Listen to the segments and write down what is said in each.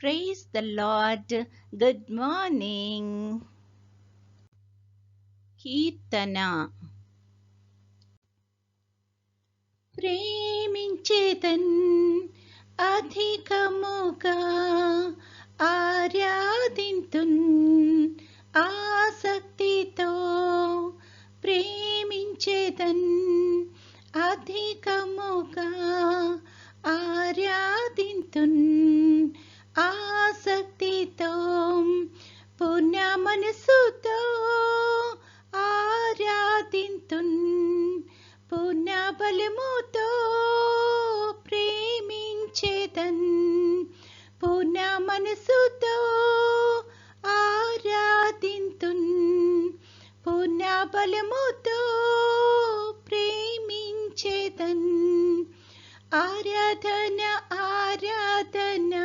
Praise the Lord good morning కీర్తన. ప్రేమించేతన్ అధికముగా ఆరాధింతున్ ఆసక్తితో ప్రేమించేతన్ అధికముగా ఆరాధింతున్ మనసుతో పుణ్య మనసుతో ఆరాధింతున్ పుణ్య బలముతో ప్రేమించేదన్ పుణ్య మనసుతో ఆరాధింతున్ పుణ్య బలముతో ప్రేమించేదన్. ఆరాధన ఆరాధనా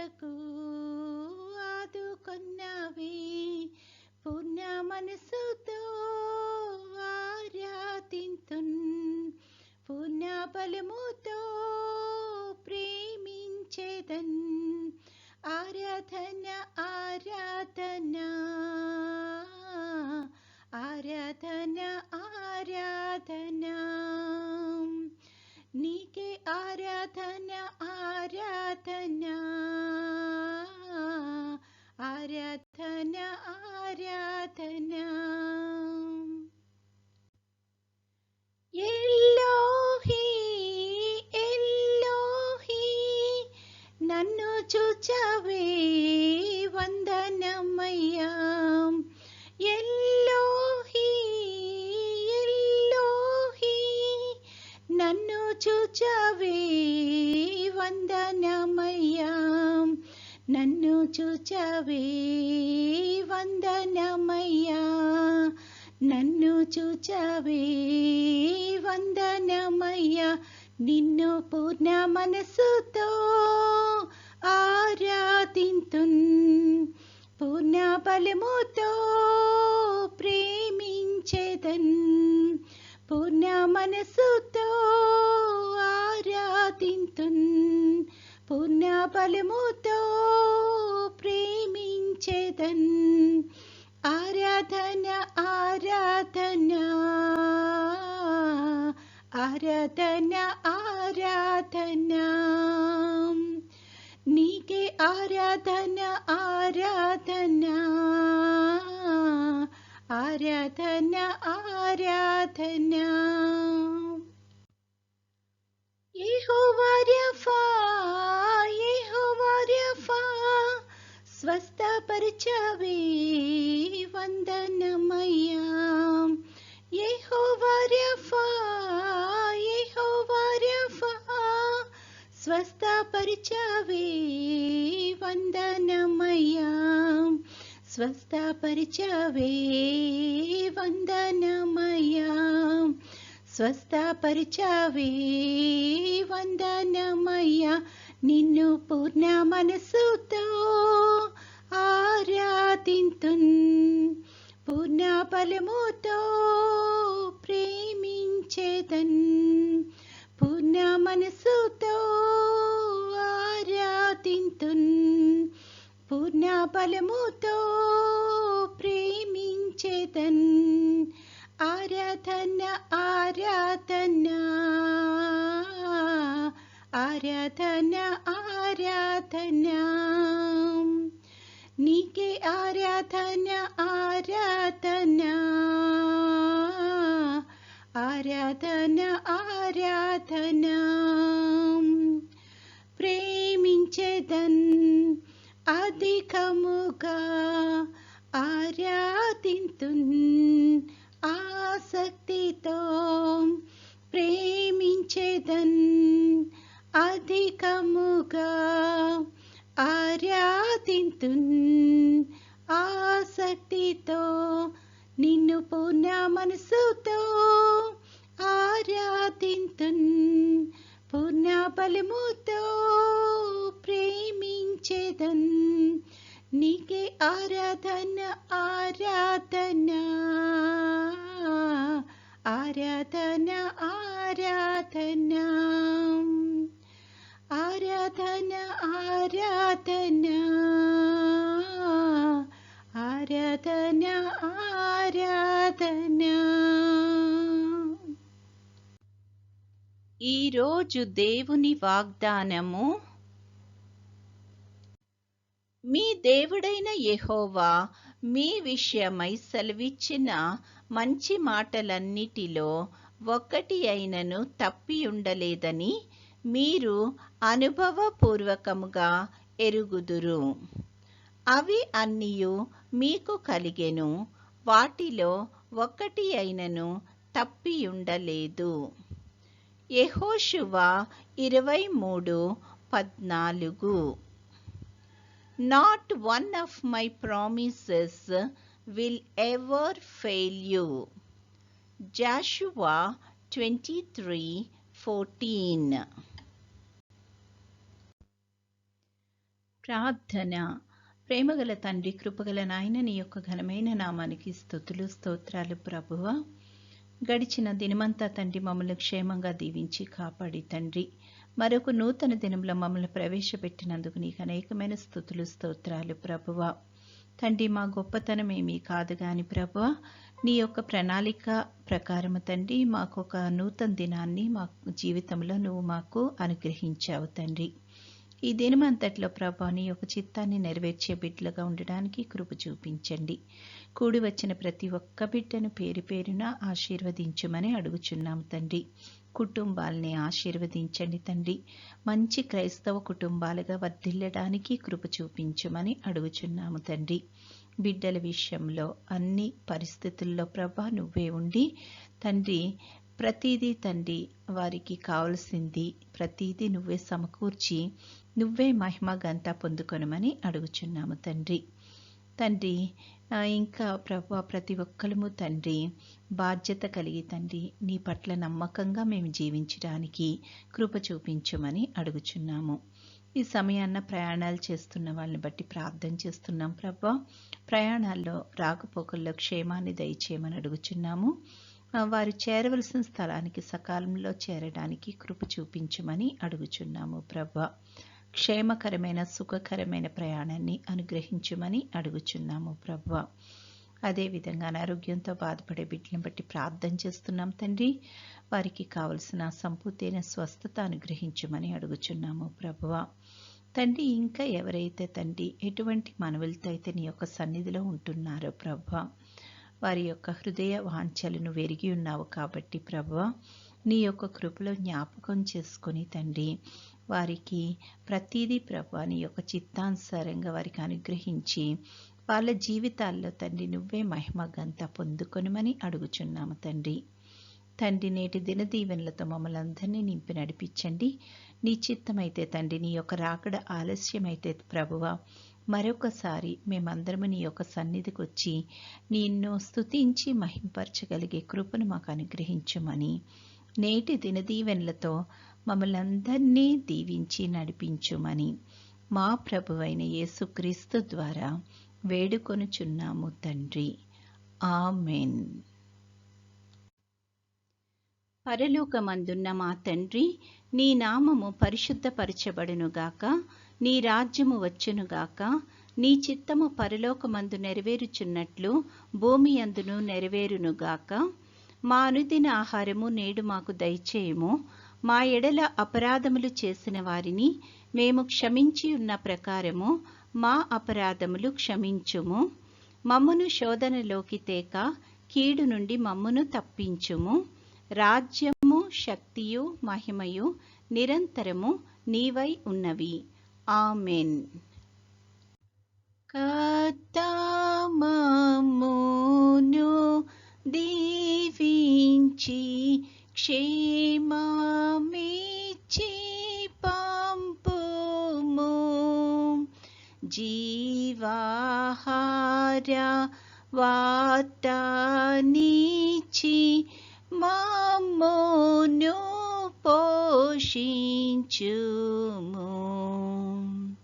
కొరకు ఆదుకున్నవి పూర్ణ మనసుతో ఆరాధింతున్. పూర్ణ బలముతో ప్రేమించేదన్. ఆరాధన ఆరాధన ఆరాధన ఆరాధన. నీకే ఆరాధన ఆరాధన. వందనమయ్యా. నన్ను చూచవే వందనమయ్యా. నన్ను చూచవే వందనమయ్యా. నిన్ను పూర్ణ మనసుతో ఆరాధింతున్. పూర్ణ బలముతో ప్రేమించేదన్. పూర్ణ మనసుతో బలముతో ప్రేమించేదన్ ఆరాధన ఆరాధన ఆరాధన ఆరాధన నీకే ఆరాధన ఆరాధన ఆరాధన ఆరాధన యెహోవార్యఫా యెహోవార్యఫా స్వస్థపరచవే వందనమయ్యా యెహోవార్యఫా యెహోవార్యఫా స్వస్థపరచవే వందనమయ్యా స్వస్థపరచవే వందనమయ్యా స్వస్థపరచవే వందనమయ్యా నిన్ను పూర్ణ మనసుతో ఆరాధింతున్ పూర్ణ బలముతో ప్రేమించేదన్ పూర్ణ మనసుతో ఆరాధింతున్ పూర్ణ బలముతో ప్రేమించేదన్ ఆరాధన ఆరాధన ఆరాధన ఆరాధన ആരാധന ആരാധന ആരാധന ആരാധന ప్రేమించదన్ అధికముగా ఆరాధింతున్ ఆసక్తితో ప్రేమించదన్ అధికముగా ఆరాధింతున్ ఆసక్తితో నిన్ను పూర్ణ మనసుతో ఆరాధింతున్ పూర్ణ బలముతో ప్రేమించేదన్. నీకే ఆరాధన ఆరాధన ఆరాధన ఆరాధన. ఆరాధన ఆరాధన. ఆరాధన ఆరాధన ఈరోజు దేవుని వాగ్దానము మీ దేవుడైన యెహోవా మీ విషయమై సెలవిచ్చిన మంచి మాటలన్నిటిలో ఒక్కటి అయినను తప్పి ఉండలేదని మీరు అనుభవపూర్వకముగా ఎరుగుదురు అవి అన్నియు మీకు కలిగెను. వాటిలో ఒకటి అయినను తప్పియుండలేదు. యహోశువ ఇరవై మూడు పద్నాలుగు. Not one of my promises will ever fail you Joshua twenty three fourteen ప్రార్థన. ప్రేమగల తండ్రి కృపగల నాయన నీ యొక్క ఘనమైన నామానికి స్థుతులు స్తోత్రాలు ప్రభువ. గడిచిన దినమంతా తండ్రి మమ్మల్ని క్షేమంగా దీవించి కాపాడి తండ్రి. మరొక నూతన దినంలో మమ్మల్ని ప్రవేశపెట్టినందుకు నీకు అనేకమైన స్థుతులు స్తోత్రాలు ప్రభువ. తండ్రి మా గొప్పతనం ఏమీ కాదు గాని ప్రభువ. నీ యొక్క ప్రణాళిక ప్రకారము తండ్రి మాకు ఒక నూతన దినాన్ని మా జీవితంలో నువ్వు మాకు అనుగ్రహించావు తండ్రి. ఈ దినమంతట్లో ప్రభాని ఒక యొక్క చిత్తాన్ని నెరవేర్చే బిడ్డలుగా ఉండడానికి కృప చూపించండి. కూడి వచ్చిన ప్రతి ఒక్క బిడ్డను పేరు పేరున ఆశీర్వదించమని అడుగుచున్నాము తండ్రి. కుటుంబాల్ని ఆశీర్వదించండి తండ్రి. మంచి క్రైస్తవ కుటుంబాలుగా వర్ధిల్లడానికి కృప చూపించమని అడుగుచున్నాము తండ్రి. బిడ్డల విషయంలో అన్ని పరిస్థితుల్లో ప్రభా నువ్వే ఉండి తండ్రి ప్రతిదీ తండ్రి వారికి కావలసింది ప్రతిదీ నువ్వే సమకూర్చి నువ్వే మహిమ గంతా పొందుకొనమని అడుగుచున్నాము తండ్రి. తండ్రి ఇంకా ప్రభు ప్రతి ఒక్కరము తండ్రి బాధ్యత కలిగి తండ్రి నీ పట్ల నమ్మకంగా మేము జీవించడానికి కృప చూపించమని అడుగుచున్నాము. ఈ సమయాన్న ప్రయాణాలు చేస్తున్న వాళ్ళని బట్టి ప్రార్థన చేస్తున్నాం ప్రభా. ప్రయాణాల్లో రాకపోకల్లో క్షేమాన్ని దయచేయమని అడుగుచున్నాము. వారు చేరవలసిన స్థలానికి సకాలంలో చేరడానికి కృప చూపించమని అడుగుచున్నాము ప్రభా. క్షేమకరమైన సుఖకరమైన ప్రయాణాన్ని అనుగ్రహించమని అడుగుచున్నాము ప్రభు అదేవిధంగా అనారోగ్యంతో బాధపడే బిడ్డలను బట్టి ప్రార్థన చేస్తున్నాం తండ్రి. వారికి కావలసిన సంపూర్తైన స్వస్థత అనుగ్రహించమని అడుగుచున్నాము ప్రభువ. తండ్రి ఇంకా ఎవరైతే తండ్రి ఎటువంటి మనవులతో అయితే నీ యొక్క సన్నిధిలో ఉంటున్నారో ప్రభువ వారి యొక్క హృదయ వాంఛలను వెరిగి ఉన్నావు కాబట్టి ప్రభువ నీ యొక్క కృపలో జ్ఞాపకం చేసుకుని తండ్రి వారికి ప్రతిదీ ప్రభువాని నీ యొక్క చిత్తానుసారంగా వారికి అనుగ్రహించి వాళ్ళ జీవితాల్లో తండ్రి నువ్వే మహిమ గంత పొందుకొనమని అడుగుచున్నాము తండ్రి. తండ్రి నేటి దినదీవెనలతో మమ్మల్ని అందరినీ నింపి నడిపించండి. నీ చిత్తమైతే తండ్రి నీ యొక్క రాకడ ఆలస్యమైతే ప్రభువ మరొకసారి మేమందరము నీ యొక్క సన్నిధికి వచ్చి నిన్ను స్తుతించి మహింపరచగలిగే కృపను మాకు అనుగ్రహించమని నేటి దినదీవెనలతో మమ్మల్ని అందరినీ దీవించి నడిపించుమని మా ప్రభువైన యేసుక్రీస్తు ద్వారా వేడుకొనుచున్నాము తండ్రి. ఆమెన్. పరలోకమందున్న మా తండ్రి నీ నామము పరిశుద్ధపరచబడునుగాక నీ రాజ్యము వచ్చునుగాక నీ చిత్తము పరలోకమందు నెరవేరుచున్నట్లు భూమి అందును నెరవేరునుగాక మా అనుదిన ఆహారము నేడు మాకు దయచేయము మా ఎడల అపరాధములు చేసిన వారిని మేము క్షమించి ఉన్న ప్రకారము మా అపరాధములు క్షమించుము. మమ్మును శోధనలోకి తేక కీడు నుండి మమ్మును తప్పించుము. రాజ్యము శక్తియు మహిమయు నిరంతరము నీవై ఉన్నవి. ఆమెన్. కథమమును దీవి జీవాహార వాటానిచి మమ్మును పోషించుము.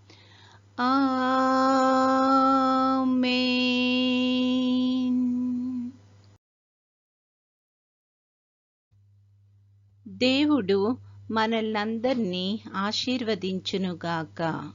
ఆమేన్. దేవుడు మనల్నందరినీ ఆశీర్వదించునుగాక.